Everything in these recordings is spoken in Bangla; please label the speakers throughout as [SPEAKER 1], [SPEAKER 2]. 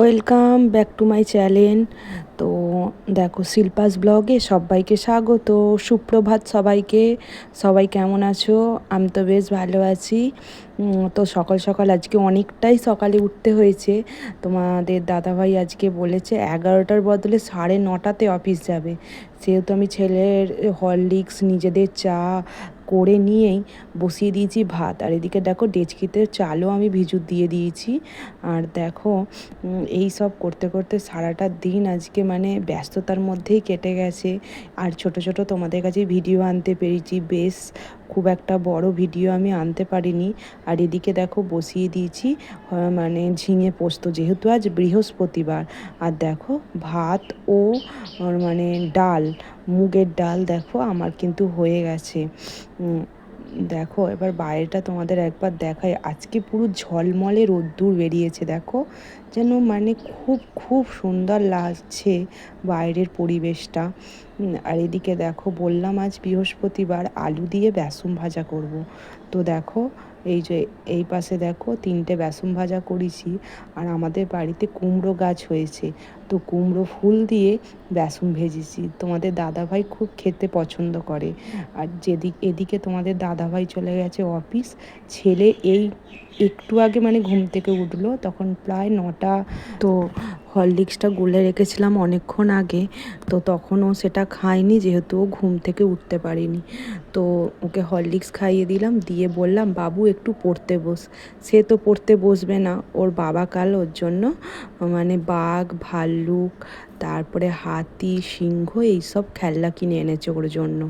[SPEAKER 1] Welcome back to my channel. তো দেখো শিল্পাস ব্লগে সবাইকে স্বাগত, সুপ্রভাত সবাইকে। সবাই কেমন আছো? আমি তো বেশ ভালো আছি। তো সকাল সকাল আজকে অনেকটাই সকালে উঠতে হয়েছে। তোমাদের দাদাভাই আজকে বলেছে এগারোটার বদলে সাড়ে নটাতে অফিস যাবে। সেহেতু আমি ছেলের হরলিক্স, নিজেদের চা করে নিয়েই বসিয়ে দিয়েছি ভাত। আর এদিকে দেখো ডেচকিতে চালও আমি ভিজু দিয়ে দিয়েছি। আর দেখো এই সব করতে করতে সারাটা দিন আজকে মানে ব্যস্ততার মধ্যেই কেটে গেছে। আর ছোট ছোট তোমাদের কাছে ভিডিও আনতে পেরেছি। বেশ খুব একটা বড় ভিডিও আমি আনতে পারিনি। আর এদিকে দেখো বসিয়ে দিয়েছি মানে ঝিঙে পোস্ত, যেহেতু আজ বৃহস্পতিবার। আর দেখো ভাত ও মানে ডাল, মুগের ডাল দেখো আমার কিন্তু হয়ে গেছে। দেখো এবার বাইরেটা তোমাদের একবার দেখায় আজকে পুরো ঝলমলে রোদ্দুর বেরিয়েছে, দেখো। যেন মানে খুব খুব সুন্দর লাগছে। বাইরের পরিবেশটা। আর এদিকে দেখো, বললাম আজ বৃহস্পতিবার আলু দিয়ে বেসন ভাজা করব। তো দেখো, এই যে এই পাশে দেখো, তিনটে বেসন ভাজা করেছি। আর আমাদের বাড়িতে কুমড়ো গাছ হয়েছে। তো কুমড়ো ফুল দিয়ে বেসন ভেজেছি। তোমাদের দাদাভাই খুব খেতে পছন্দ করে। আর যেদিক, এদিকে তোমাদের দাদাভাই চলে গেছে অফিস। ছেলে এই একটু আগে মানে ঘুম থেকে উঠল, তখন প্রায় নটা। তো হরলিক্সটা গুলে রেখেছিলাম অনেকক্ষণ আগে, তো তখনও সেটা খায়নি যেহেতু ও ঘুম থেকে উঠতে পারিনি। তো ওকে হরলিক্স খাইয়ে দিলাম, দিয়ে বললাম, বাবু, একটু পড়তে বস। সে তো পড়তে বসবে না, ওর বাবা কাল ওর জন্য মানে বাঘ, ভাল্লুক, তারপরে হাতি, সিংহ, এইসব খেলনা কিনে এনেছে ওর জন্য।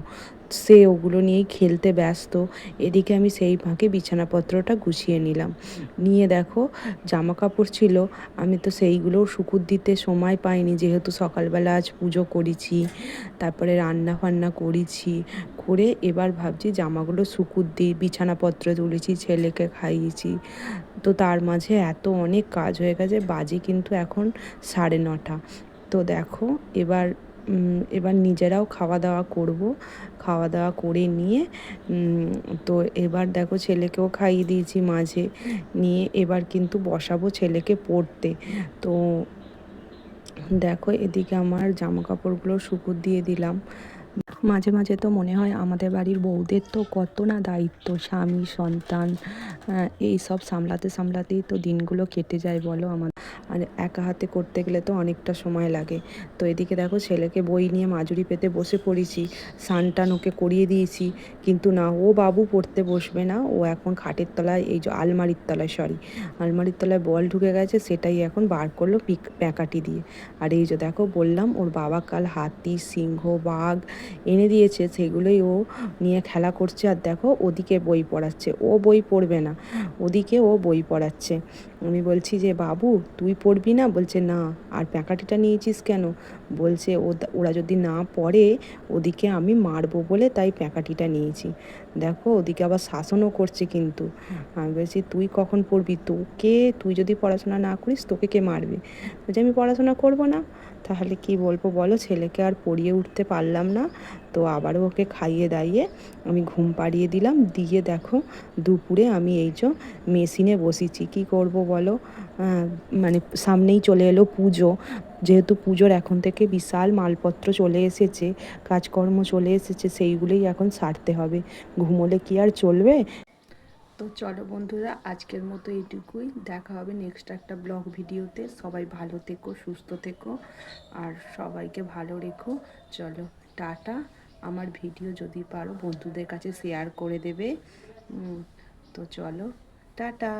[SPEAKER 1] সে ওগুলো নিয়েই খেলতে ব্যস্ত। এদিকে আমি সেই ফাঁকে বিছানাপত্রটা গুছিয়ে নিলাম। নিয়ে দেখো জামা কাপড় ছিল। আমি তো সেইগুলোও শুকুর দিতে সময় পাইনি, যেহেতু সকালবেলা আজ পুজো করেছি, তারপরে রান্না ফান্না করেছি। করে এবার ভাবছি জামাগুলো শুকুর দিই, বিছানাপত্র তুলেছি, ছেলেকে খাইয়েছি। তো তার মাঝে এত অনেক কাজ হয়ে গেছে, বাজে কিন্তু এখন সাড়ে নটা। তো দেখো, এবার এবার নিজেরাও খাওয়া দাওয়া করব। খাওয়া দাওয়া করে নিয়ে তো এবার দেখো ছেলেকেও খাইয়ে দিয়েছি মাঝে। নিয়ে এবার কিন্তু বসাবো ছেলেকে পড়তে। তো দেখো এদিকে আমার জামা কাপড়গুলো শুকুর দিয়ে দিলাম। মাঝে মাঝে তো মনে হয় আমাদের বাড়ির বউদের তো কত না দায়িত্ব, স্বামী, সন্তান এই সব সামলাতে সামলাতেই তো দিনগুলো কেটে যায় বলো আমার আর একা হাতে করতে গেলে তো অনেকটা সময় লাগে। তো এদিকে দেখো ছেলেকে বই নিয়ে মাজুরি পেতে বসে পড়েছি, সানটান ওকে করিয়ে দিয়েছি। কিন্তু না, ও বাবু পড়তে বসবে না, ও এখন খাটের তলায়, এই যে আলমারির তলায় সরি আলমারির তলায় বল ঢুকে গেছে, সেটাই এখন বার করল পিক প্যাকাটি দিয়ে। আর এই যে দেখো বললাম, ওর বাবা কাল হাতি, সিংহ, বাঘ এনে দিয়েছে, সেগুলোই ও নিয়ে খেলা করছে। আর দেখো, ওদিকে বই পড়াচ্ছে। ও বই পড়বে না। ওদিকে ও বই পড়াচ্ছে। আমি বলছি যে, বাবু, তুই পড়বি না? বলছে, না। আর প্যাকাটিটা নিয়েছিস কেন? বলছে ওরা যদি না পড়ে, ওদিকে আমি মারবো বলে তাই প্যাকাটিটা নিয়েছি। দেখো, ওদিকে আবার শাসনও করছে কিন্তু। আমি বলছি, তুই কখন পড়বি? তোকে, তুই যদি পড়াশোনা না করিস, তোকে কে মারবে? বলছে, আমি পড়াশোনা করব না। তাহলে কি বলব বলো, ছেলেকে আর পড়িয়ে উঠতে পারলাম না। তো আবারও ওকে খাইয়ে দাইয়ে আমি ঘুম পাড়িয়ে দিলাম। দিয়ে দেখো, দুপুরে আমি এই যে মেশিনে বসেছি। কি করব বলো মানে সামনেই চলে এলো পুজো। যেহেতু পুজোর এখন থেকে বিশাল মালপত্র চলে এসেছে, কাজকর্ম চলে এসেছে, সেইগুলোই এখন সারতে হবে। ঘুমোলে কি আর চলবে? তো চলো বন্ধুরা, আজকের মতো এইটুকুই। দেখা হবে নেক্সট একটা ব্লগ ভিডিওতে। সবাই ভালো থেকো, সুস্থ থেকো, আর সবাইকে ভালো রেখো। চলো, টাটা। আমার ভিডিও যদি পারো, বন্ধুদের কাছে শেয়ার করে দেবে। তো চলো, টাটা।